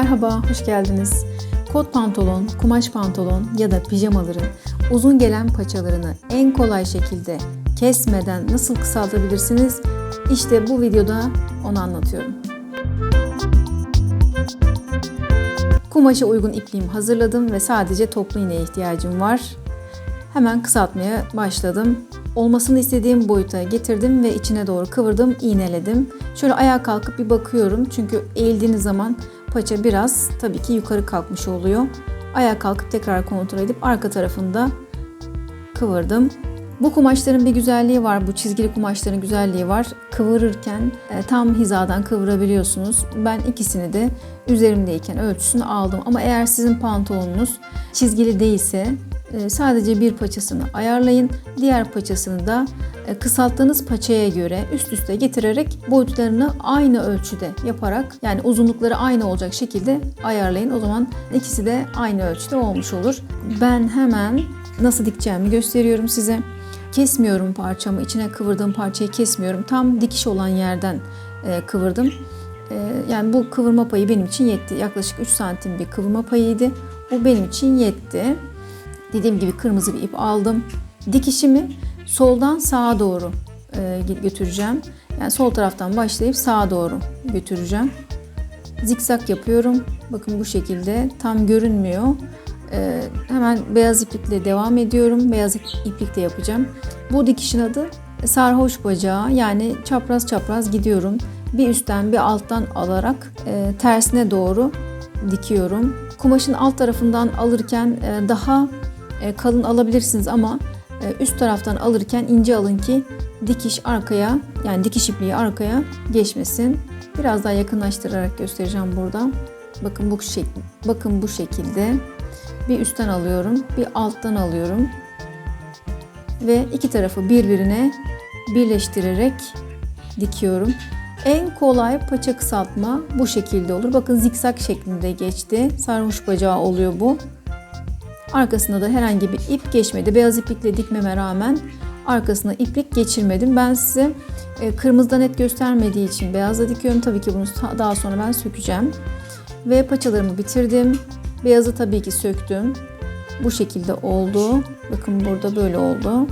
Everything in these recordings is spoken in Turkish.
Merhaba, hoş geldiniz. Kot pantolon, kumaş pantolon ya da pijamaların uzun gelen paçalarını en kolay şekilde kesmeden nasıl kısaltabilirsiniz? İşte bu videoda onu anlatıyorum. Kumaşa uygun ipliğimi hazırladım ve sadece toplu iğneye ihtiyacım var. Hemen kısaltmaya başladım. Olmasını istediğim boyuta getirdim ve içine doğru kıvırdım, iğneledim. Şöyle ayağa kalkıp bir bakıyorum çünkü eğildiğiniz zaman paça biraz tabii ki yukarı kalkmış oluyor. Ayağa kalkıp tekrar kontrol edip arka tarafında kıvırdım. Bu kumaşların bir güzelliği var. Bu çizgili kumaşların güzelliği var. Kıvırırken e, tam hizadan kıvırabiliyorsunuz. Ben ikisini de üzerimdeyken ölçüsünü aldım. Ama eğer sizin pantolonunuz çizgili değilse sadece bir paçasını ayarlayın. Diğer paçasını da e, kısalttığınız paçaya göre üst üste getirerek boyutlarını aynı ölçüde yaparak yani uzunlukları aynı olacak şekilde ayarlayın. O zaman ikisi de aynı ölçüde olmuş olur. Ben hemen nasıl dikeceğimi gösteriyorum size. Kesmiyorum parçamı, içine kıvırdığım parçayı kesmiyorum. Tam dikiş olan yerden e, kıvırdım. E, yani bu kıvırma payı benim için yetti. Yaklaşık 3 santim bir kıvırma payıydı. Bu benim için yetti. Dediğim gibi kırmızı bir ip aldım. Dikişimi soldan sağa doğru e, götüreceğim. Yani sol taraftan başlayıp sağa doğru götüreceğim. Zikzak yapıyorum. Bakın bu şekilde tam görünmüyor. Ee, hemen beyaz iplikle devam ediyorum. Beyaz iplikle yapacağım. Bu dikişin adı sarhoş bacağı. Yani çapraz çapraz gidiyorum. Bir üstten bir alttan alarak e, tersine doğru dikiyorum. Kumaşın alt tarafından alırken e, daha kalın alabilirsiniz ama e, üst taraftan alırken ince alın ki dikiş arkaya yani dikiş ipliği arkaya geçmesin. Biraz daha yakınlaştırarak göstereceğim burada. Bakın bu şekil, bakın bu şekilde bir üstten alıyorum, bir alttan alıyorum ve iki tarafı birbirine birleştirerek dikiyorum. En kolay paça kısaltma bu şekilde olur. Bakın zikzak şeklinde geçti. Sarhoş bacağı oluyor bu. Arkasında da herhangi bir ip geçmedi. Beyaz iplikle dikmeme rağmen arkasına iplik geçirmedim. Ben size e, kırmızıda net göstermediği için beyazla dikiyorum. Tabii ki bunu daha sonra ben sökeceğim. Ve paçalarımı bitirdim. Beyazı tabii ki söktüm. Bu şekilde oldu. Bakın burada böyle oldu.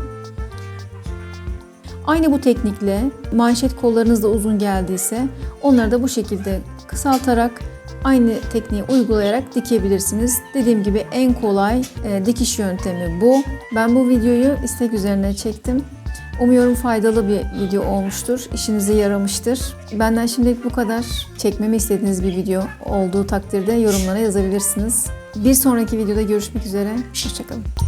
Aynı bu teknikle manşet kollarınız da uzun geldiyse onları da bu şekilde kısaltarak aynı tekniği uygulayarak dikebilirsiniz. Dediğim gibi en kolay e, dikiş yöntemi bu. Ben bu videoyu istek üzerine çektim. Umuyorum faydalı bir video olmuştur. İşinize yaramıştır. Benden şimdilik bu kadar. Çekmemi istediğiniz bir video olduğu takdirde yorumlara yazabilirsiniz. Bir sonraki videoda görüşmek üzere. Hoşçakalın.